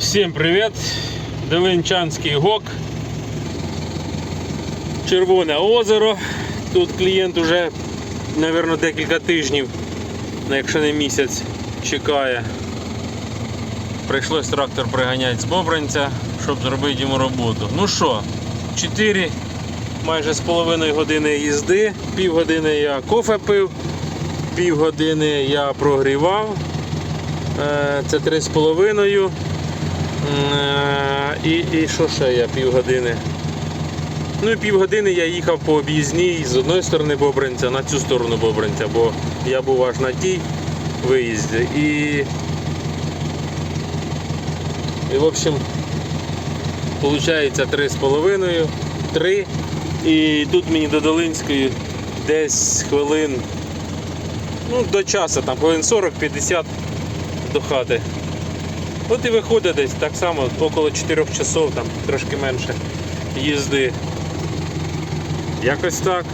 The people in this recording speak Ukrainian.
Всім привіт! Девинчанський гок. Червоне озеро. Тут клієнт уже, мабуть, декілька тижнів, ну, якщо не місяць, чекає. Прийшлось трактор приганяти з Бобринця, щоб зробити йому роботу. Ну що, 4 майже з половиною години їзди, півгодини я кофе пив, півгодини я прогрівав. Е, Це 3,5. Е, І, і що ще я півгодини? Ну і півгодини я їхав по об'їзній з одної сторони Бобринця на цю сторону Бобринця, бо я був аж на тій виїзді. І, і в общем, виходить 3,5, 3. І тут мені до Долинської десь хвилин, ну до часу, там хвилин 40-50 до хати. От і виходить десь так само, около 4 часов, там трошки менше їзди. Якось так.